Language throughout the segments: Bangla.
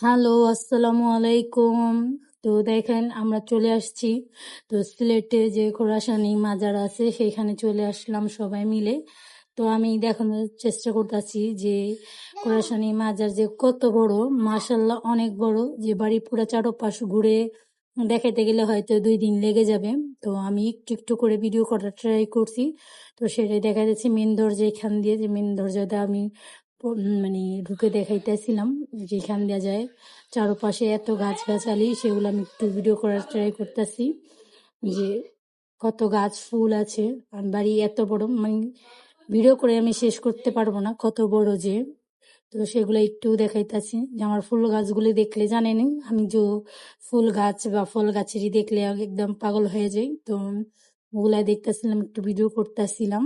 হ্যালো, আসসালামু আলাইকুম। তো দেখেন, আমরা চলে আসছি। তো সিলেটে যে খোরাসানি মাজার আছে সেখানে চলে আসলাম সবাই মিলে। তো আমি দেখানোর চেষ্টা করতেছি যে খোরাসানি মাজার যে কত বড় মার্শাল্লাহ অনেক বড়। যে বাড়ি পুরো চারপাশ ঘুরে দেখাতে গেলে হয়তো দুই দিন লেগে যাবে। তো আমি একটু একটু করে ভিডিও করার ট্রাই করছি। তো সেটাই দেখা যাচ্ছে মেন দরজা এখান দিয়ে যে মেন দরজাটা আমি মানে ঢুকে দেখাইতেছিলাম যেখান দেওয়া যায়। চারপাশে এত গাছগাছালি, সেগুলো আমি একটু ভিডিও করার ট্রাই করতেছি যে কত গাছ, ফুল আছে। আর বাড়ি এত বড় মানে ভিডিও করে আমি শেষ করতে পারব না, কত বড় যে। তো সেগুলো একটু দেখাইতেছি যে আমার ফুল গাছগুলি দেখলে জানেনই আমি যে ফুল গাছ বা ফল গাছেরই দেখলে একদম পাগল হয়ে যাই। তো ওগুলা দেখতেছিলাম, একটু ভিডিও করতেছিলাম।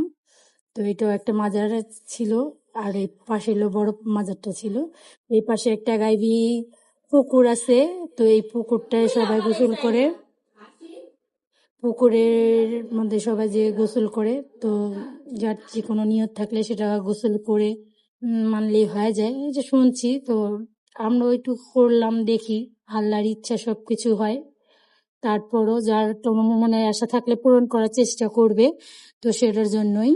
তো এটাও একটা মাজার ছিল। আর এই পাশে হলো বড় মাজারটা ছিল। এই পাশে একটা গাইবি পুকুর আছে। তো এই পুকুরটায় সবাই গোসল করে। পুকুরের মধ্যে সবাই যে গোসল করে, তো যার যে কোনো নিয়ত থাকলে সেটা গোসল করে মানলেই হয়ে যায়। এই যে শুনছি, তো আমরা একটু করলাম দেখি। আল্লাহর ইচ্ছা সব কিছু হয়। তারপরও যার তো মনে আশা থাকলে পূরণ করার চেষ্টা করবে, তো সেটার জন্যই।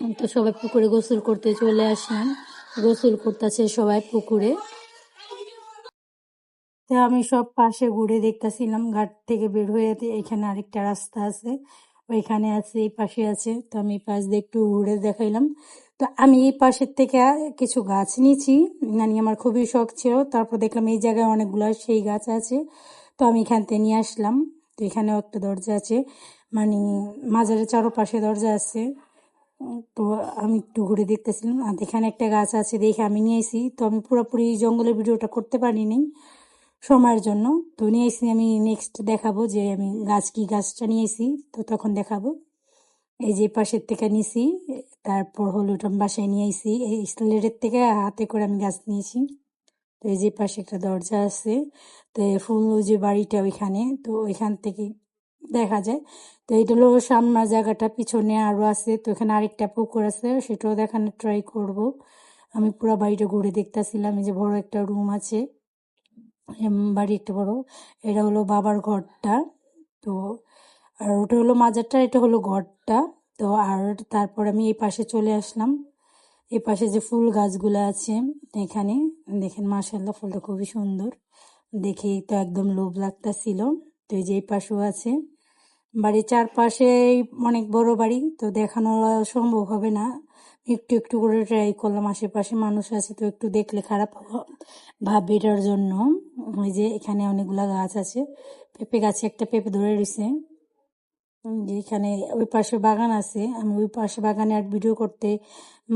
তো সবাই পুকুরে গোসল করতে চলে আসলাম গোসল করতেছে সবাই পুকুরে। তো আমি সব পাশে ঘুরে দেখতাছিলাম, ঘাট থেকে বের হয়ে এখানে আরেকটা রাস্তা আছে। ওইখানে আছে, এই পাশে আছে। তো আমি এই পাশ দিয়ে একটু ঘুরে দেখাইলাম। তো আমি এই পাশের থেকে কিছু গাছ নিয়েছি। মানে আমার খুবই শখ ছিল। তারপর দেখলাম এই জায়গায় অনেকগুলো সেই গাছ আছে। তো আমি এখান থেকে নিয়ে আসলাম। তো এখানেও একটা দরজা আছে। মানে মাজারের চারপাশে দরজা আছে। তো আমি একটু ঘুরে দেখতেছিলাম। আর এখানে একটা গাছ আছে, দেখে আমি নিয়ে নিয়েছি তো আমি পুরোপুরি জঙ্গলের ভিডিওটা করতে পারিনি সময়ের জন্য। তো নিয়ে নিয়েছি আমি নেক্সট দেখাবো যে আমি গাছ কি গাছটা নিয়েছি তো তখন দেখাবো। এই যে পাশের থেকে নিয়েছি তারপর হলো ওটা বাসায় নিয়ে আইছি। এই স্লেটের থেকে হাতে করে আমি গাছ নিয়েছি। তো এই যে পাশে একটা দরজা আছে। তো ফুল যে বাড়িটা ওইখানে, তো ওইখান থেকে দেখা যায়। তো এটা হলো সামনের জায়গাটা, পিছনে আরও আছে, তো এখানে আরেকটা পুকুর আছে, সেটাও দেখানোর ট্রাই করব। আমি পুরো বাড়িটা ঘুরে দেখতাছিলাম, এই যে বড় একটা রুম আছে বাড়ি একটা বড়, এটা হলো বাবার ঘরটা, তো আর ওটা হলো মাজারটা, এটা হলো ঘরটা, তো আর তারপর আমি এই পাশে চলে আসলাম। এই পাশে যে ফুল গাছগুলো আছে, এখানে, দেখেন মাশাল্লাহ ফুলটা খুবই সুন্দর দেখে তো একদম লোভ লাগতাছিল। তো এই যে এই পাশেও আছে বাড়ির চারপাশে অনেক বড় বাড়ি, তো দেখানো সম্ভব হবে না। একটু একটু করে ট্রাই করলাম, আশেপাশে মানুষ আছে তো একটু দেখলে খারাপ ভাববে এটার জন্য। ওই যে এখানে অনেকগুলা গাছ আছে, পেঁপে গাছে একটা পেঁপে ধরে রয়েছে। যে এখানে ওই পাশে বাগান আছে। আমি ওই পাশে বাগানে আর ভিডিও করতে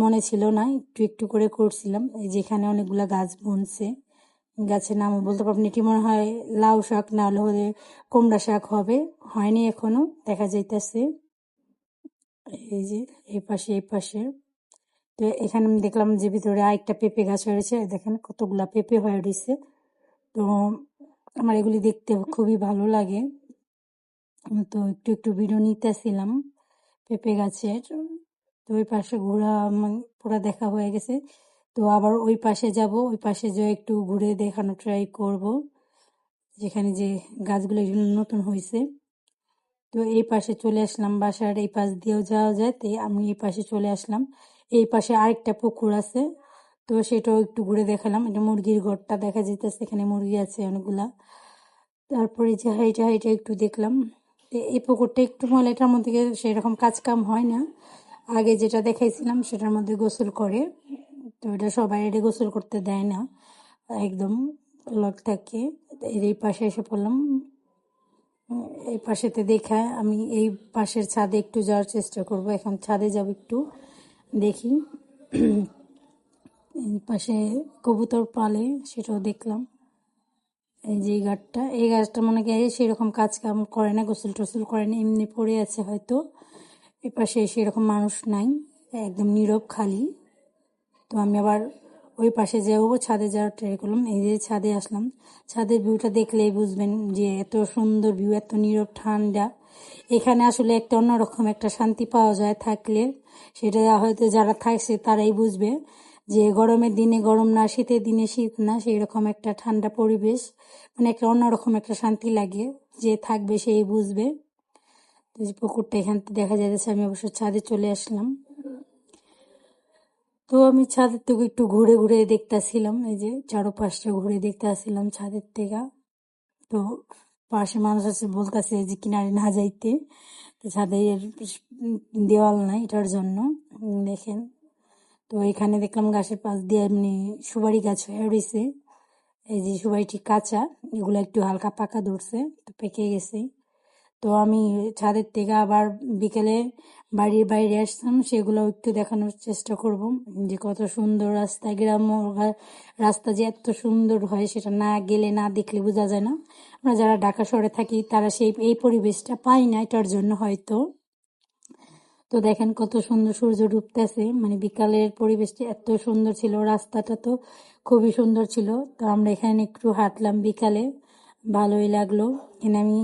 মনে ছিল না, একটু একটু করে করছিলাম। এই যে এখানে অনেকগুলা গাছ বুনছে। গাছের নাম বলতে পারব না, এটি মনে হয় লাউ শাক না হলে কুমড়া শাক হবে হয়নি এখনও দেখা যাইতেছে। এই যে এই পাশে এই পাশে। তো এখানে আমি দেখলাম যে ভিতরে আরেকটা পেঁপে গাছ হয়েছে দেখেন কতগুলা পেঁপে হয়ে উঠেছে তো আমার এগুলি দেখতে খুবই ভালো লাগে। তো একটু একটু ভিডিও নিতেছিলাম পেঁপে গাছের। তো ওই পাশে ঘোরা পুরা দেখা হয়ে গেছে। তো আবার ওই পাশে যাব, ওই পাশে যে একটু ঘুরে দেখানো ট্রাই করব, যেখানে যে গাছগুলো এগুলো নতুন হয়েছে। তো এই পাশে চলে আসলাম বাসার, এই পাশ দিয়েও যাওয়া যায়, তো আমি এই পাশে চলে আসলাম। এই পাশে আরেকটা পুকুর আছে, তো সেটাও একটু ঘুরে দেখালাম। এটা মুরগির ঘরটা দেখা যেতেছে এখানে মুরগি আছে অনেকগুলা। তারপরে যে হাইটা হাইটা একটু দেখলাম এই পুকুরটা একটু মনে এটার মধ্যে সেরকম কাজ কাম হয় না। আগে যেটা দেখাইছিলাম, সেটার মধ্যে গোসল করে। তো এটা সবাই এটা গোসল করতে দেয় না। একদম লক থাকে। এর এই পাশে এসে পড়লাম। এই পাশেতে দেখা আমি এই পাশের ছাদে একটু যাওয়ার চেষ্টা করব। এখন ছাদে যাব একটু দেখি। এই পাশে কবুতর পালে সেটাও দেখলাম। এই যে গাছটা, এই গাছটা মনে হয় সেরকম কাজ কাম করে না, গোসল টোসল করে না, এমনি পড়ে আছে হয়তো। এ পাশে সেরকম মানুষ নাই, একদম নীরব খালি। তো আমি আবার ওই পাশে যাব, ছাদে যাওয়ার ট্রাই করলাম। এই যে ছাদে আসলাম, ছাদের ভিউটা দেখলেই বুঝবেন যে এত সুন্দর ভিউ এত নীরব, ঠান্ডা। এখানে আসলে একটা অন্যরকম একটা শান্তি পাওয়া যায় থাকলে। সেটা হয়তো যারা থাকছে তারাই বুঝবে যে গরমের দিনে গরম না, শীতের দিনে শীত না সেই রকম একটা ঠান্ডা পরিবেশ মানে একটা অন্যরকম একটা শান্তি লাগে। যে থাকবে সেই বুঝবে। তো যে পুকুরটা এখান থেকে দেখা যাচ্ছে আমি অবশ্য ছাদে চলে আসলাম। তো আমি ছাদের থেকে একটু ঘুরে ঘুরে দেখতেছিলাম, এই যে চারোপাশটা ঘুরে দেখতে আসছিলাম ছাদের থেকে। তো পাশে মানুষ আছে বলতেছে যে কিনারে না যাইতে, তো ছাদের দেওয়াল নাই এটার জন্য দেখেন। তো এখানে দেখলাম গাছের পাশ দিয়ে এমনি সুপারি গাছ হয়ে রয়েছে এই যে সুপারিটি কাঁচা, এগুলো একটু হালকা পাকা ধরছে, তো পেকে গেছে। তো আমি ছাদের থেকে আবার বিকেলে বাড়ির বাইরে আসতাম সেগুলো একটু দেখানোর চেষ্টা করব। যে কত সুন্দর রাস্তা গ্রাম রাস্তা যে এত সুন্দর হয় সেটা না গেলে না দেখলে বোঝা যায় না। আমরা যারা ঢাকা শহরে থাকি, তারা সেই, এই পরিবেশটা পাই না এটার জন্য হয়তো। তো দেখেন কত সুন্দর সূর্য ডুবতেছে মানে বিকালের পরিবেশটা এত সুন্দর ছিল, রাস্তাটা তো খুবই সুন্দর ছিল। তো আমরা এখানে একটু হাঁটলাম বিকালে। ভালোই লাগল। এখানে আমি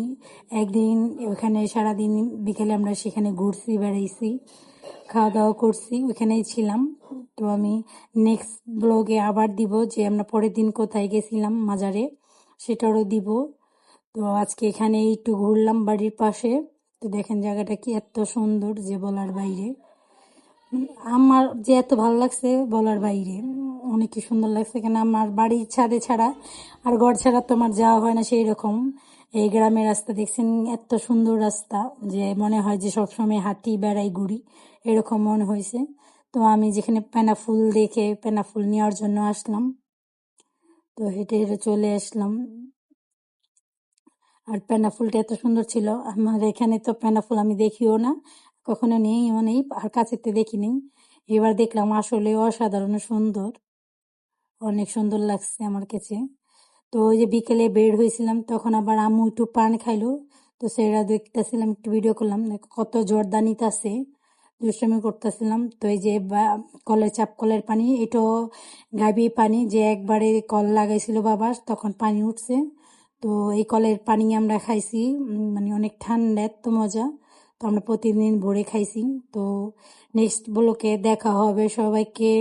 একদিন ওখানে সারাদিন বিকেলে আমরা সেখানে ঘুরছি, বেড়াইছি খাওয়া দাওয়া করছি, ওখানেই ছিলাম। তো আমি নেক্সট ব্লগে আবার দিব যে আমরা পরের দিন কোথায় গেছিলাম মাজারে, সেটারও দিব। তো আজকে এখানে একটু ঘুরলাম বাড়ির পাশে। তো দেখেন জায়গাটা কি এত সুন্দর যে বলার বাইরে। আমার যে এত ভালো লাগছে বলার বাইরে। উম, অনেক কি সুন্দর লাগছে কেন আমার বাড়ির ছাদে ছাড়া আর ঘর ছাড়া তো আমার যাওয়া হয় না সেই রকম এই গ্রামের রাস্তা দেখছেন এত সুন্দর রাস্তা যে মনে হয় যে সবসময় হাঁটি বেড়াই ঘুরি এরকম মনে হয়েছে। তো আমি যেখানে পেনা ফুল দেখে পেনা ফুল নেওয়ার জন্য আসলাম। তো হেঁটে হেঁটে চলে আসলাম। আর পেনা ফুলটা এত সুন্দর ছিল আমার এখানে তো পেনা ফুল আমি দেখিও না কখনো নেই নেই আর কাছেতে দেখিনি এবার দেখলাম আসলে অসাধারণ সুন্দর। অনেক সুন্দর লাগছে আমার কাছে। তো ওই যে বিকেলে বের হয়েছিলাম, তখন আবার আম্মু একটু পান খাইলো। তো সেটা দেখতেছিলাম, একটু ভিডিও করলাম কত জর্দা নিতাছে দুষ্টামি করতেছিলাম। তো এই যে কলের চাপ, কলের পানি, এটাও গাবি পানি, যে একবারে কল লাগাইছিল বাবা তখন পানি উঠছে। তো এই কলের পানি আমরা খাইছি মানে অনেক ঠান্ডা, এত মজা। তো আমরা প্রতিদিন ভরে খাইছি। তো নেক্সট ব্লকে দেখা হবে সবাইকে।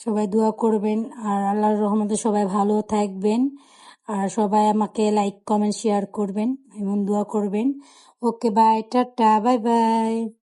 সবাই দোয়া করবেন। আর আল্লাহর রহমতে সবাই ভালো থাকবেন। আর সবাই আমাকে লাইক কমেন্ট শেয়ার করবেন এবং দোয়া করবেন। Okay bye tata bye bye